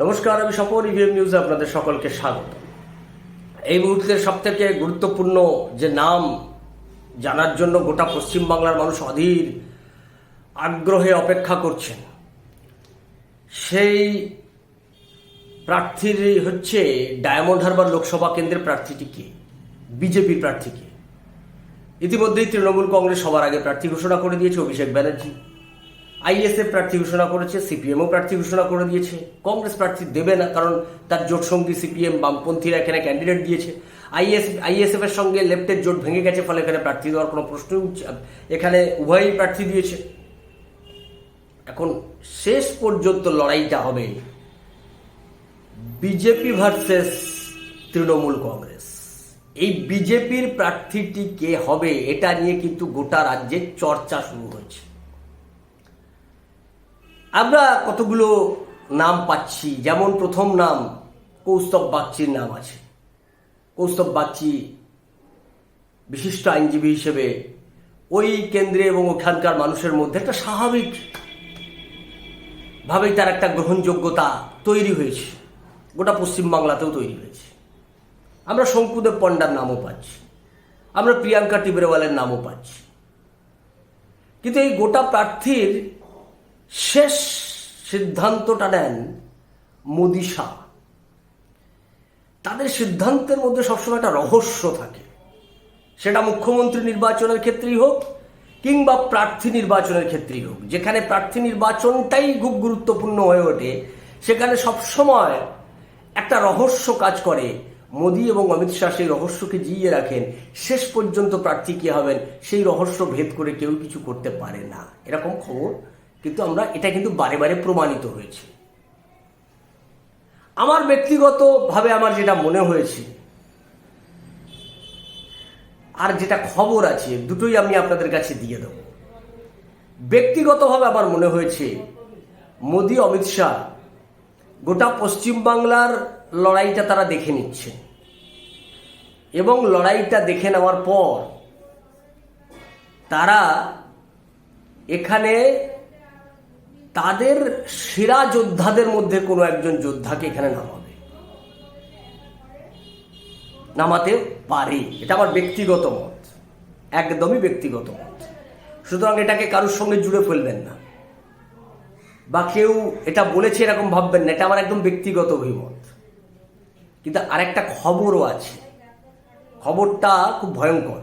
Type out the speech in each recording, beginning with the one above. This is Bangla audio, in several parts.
নমস্কার, আমি সফর ইভিএম নিউজে আপনাদের সকলকে স্বাগত। এই মুহূর্তের সব থেকে গুরুত্বপূর্ণ যে নাম জানার জন্য গোটা পশ্চিমবাংলার মানুষ অধীর আগ্রহে অপেক্ষা করছেন, সেই প্রার্থীর হচ্ছে ডায়মন্ড হারবার লোকসভা কেন্দ্রের প্রার্থীটি কে? বিজেপির প্রার্থী কে? ইতিমধ্যেই তৃণমূল কংগ্রেস সবার আগে প্রার্থী ঘোষণা করে দিয়েছে অভিষেক ব্যানার্জি। আইএসএফ প্রার্থী ঘোষণা করেছে, সিপিএমও প্রার্থী ঘোষণা করে দিয়েছে। কংগ্রেস প্রার্থী দেবে না, কারণ তার জোট সঙ্গী সিপিএম বামপন্থীরা এখানে ক্যান্ডিডেট দিয়েছে। আইএস আইএসএফ এর সঙ্গে লেফটের জোট ভেঙে গেছে, ফলে এখানে প্রার্থী দেওয়ার কোনো প্রশ্নই উঠছে এখানে উভয়ই প্রার্থী দিয়েছে। এখন শেষ পর্যন্ত লড়াইটা হবে বিজেপি ভার্সেস তৃণমূল কংগ্রেস। এই বিজেপির প্রার্থীটি কে হবে, এটা নিয়ে কিন্তু গোটা রাজ্যে চর্চা শুরু হয়েছে। আমরা কতগুলো নাম পাচ্ছি? যেমন প্রথম নাম, কৌস্তব বাগচির নাম আছে। কৌস্তব বাগচি বিশিষ্ট আইনজীবী হিসেবে ওই কেন্দ্রে এবং ওখানকার মানুষের মধ্যে একটা স্বাভাবিক ভাবেই তার একটা গ্রহণযোগ্যতা তৈরি হয়েছে। গোটা পশ্চিমবাংলাতেও তৈরি হয়েছে। আমরা শঙ্কুদেব পণ্ডার নামও পাচ্ছি। আমরা প্রিয়াঙ্কা টিবরেওয়ালের নামও পাচ্ছি। কিন্তু এই গোটা প্রার্থীর শেষ সিদ্ধান্তটা নেন মোদি শাহ। তাদের সিদ্ধান্তের মধ্যে সবসময় একটা রহস্য থাকে। সেটা মুখ্যমন্ত্রী নির্বাচনের ক্ষেত্রেই হোক কিংবা প্রার্থী নির্বাচনের ক্ষেত্রেই হোক। যেখানে প্রার্থী নির্বাচনটাই খুব গুরুত্বপূর্ণ হয়ে ওঠে, সেখানে সবসময় একটা রহস্য কাজ করে। মোদী এবং অমিত শাহ সেই রহস্যকে জিইয়ে রাখেন। শেষ পর্যন্ত প্রার্থী কে হবেন সেই রহস্য ভেদ করে কেউ কিছু করতে পারে না। এরকম খবর কিন্তু আমরা এটা কিন্তু বারে বারে প্রমাণিত হয়েছে। আমার ব্যক্তিগতভাবে আমার যেটা মনে হয়েছে, আর যেটা খবর আছে, দুটোই আমি আপনাদের কাছে দিয়ে দেব। ব্যক্তিগতভাবে আমার মনে হয়েছে, মোদী, অমিত শাহ, গোটা পশ্চিমবাংলার লড়াইটা তারা দেখে নিচ্ছে। এবং লড়াইটা দেখে নেওয়ার পর তারা এখানে তাদের সেরা যোদ্ধাদের মধ্যে কোনো একজন যোদ্ধাকে এখানে নামাবে। নামাতে পারে। এটা আমার ব্যক্তিগত মত। একদমই ব্যক্তিগত মত। সুতরাং এটাকে কারোর সঙ্গে জুড়ে ফেলবেন না। বা কেউ এটা বলেছে এরকম ভাববেন না, এটা আমার একদম ব্যক্তিগত অভিমত। কিন্তু আরেকটা খবরও আছে। খবরটা খুব ভয়ঙ্কর।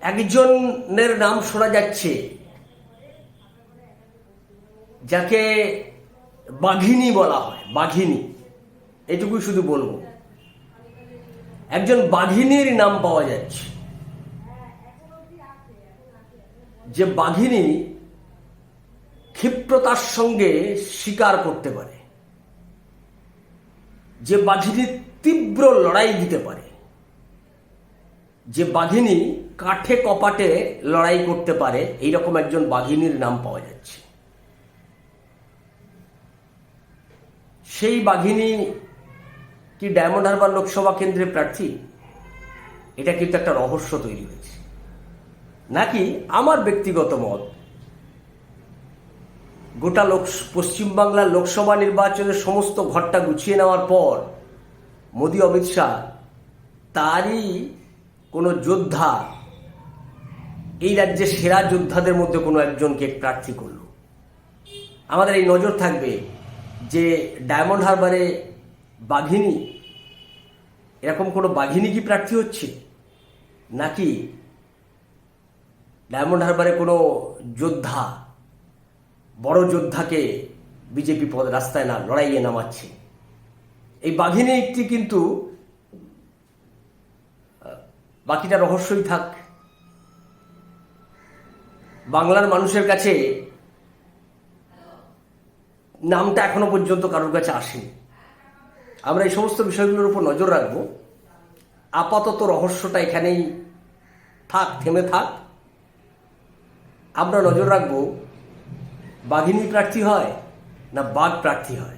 একজনের নাম শোনা যাচ্ছে। যাকে বাঘিনী বলা হয়, বাঘিনী। এটুকুই শুধু বলব। একজন বাঘিনীর নাম পাওয়া যাচ্ছে। যে বাঘিনী ক্ষিপ্রতার সঙ্গে শিকার করতে পারে। যে বাঘিনী তীব্র লড়াই দিতে পারে। যে বাঘিনী কাঠে কপাটে লড়াই করতে পারে, এইরকম একজন বাঘিনীর নাম পাওয়া যাচ্ছে। সেই বাঘিনী কি ডায়মন্ড হারবার লোকসভা কেন্দ্রে প্রার্থী? এটা কিন্তু একটা রহস্য তৈরি হয়েছে। নাকি আমার ব্যক্তিগত মত গোটা লোক, পশ্চিমবাংলার লোকসভা নির্বাচনের সমস্ত ঘরটা গুছিয়ে নেওয়ার পর মোদি, অমিত শাহ তারই কোনো যোদ্ধা এই রাজ্যের সেরা যোদ্ধাদের মধ্যে কোনো একজনকে প্রার্থী করল। আমাদের এই নজর থাকবে যে ডায়মন্ড হারবারে বাঘিনী, এরকম কোনো বাঘিনী কি প্রার্থী হচ্ছে? নাকি ডায়মন্ড হারবারে কোনো যোদ্ধা, বড় যোদ্ধাকে বিজেপি পদ, রাস্তায় না, লড়াইয়ে নামাচ্ছে? এই বাঘিনী একটি কিন্তু বাকিটা রহস্যই থাক। বাংলার মানুষের কাছে নামটা এখনও পর্যন্ত কারোর কাছে আসেনি। আমরা এই সমস্ত বিষয়গুলোর উপর নজর রাখব। আপাতত রহস্যটা এখানেই থাক, থেমে থাক। আমরা নজর রাখব, বাঘিনী প্রার্থী হয় না বাঘ প্রার্থী হয়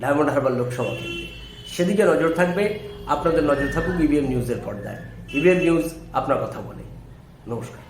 ডায়মন্ড হারবার লোকসভা কেন্দ্রে। সেদিকে নজর থাকবে, আপনাদের নজর থাকুক ইভিএম নিউজের পর্দায়। ইভিএম নিউজ আপনার কথা বলে। নমস্কার।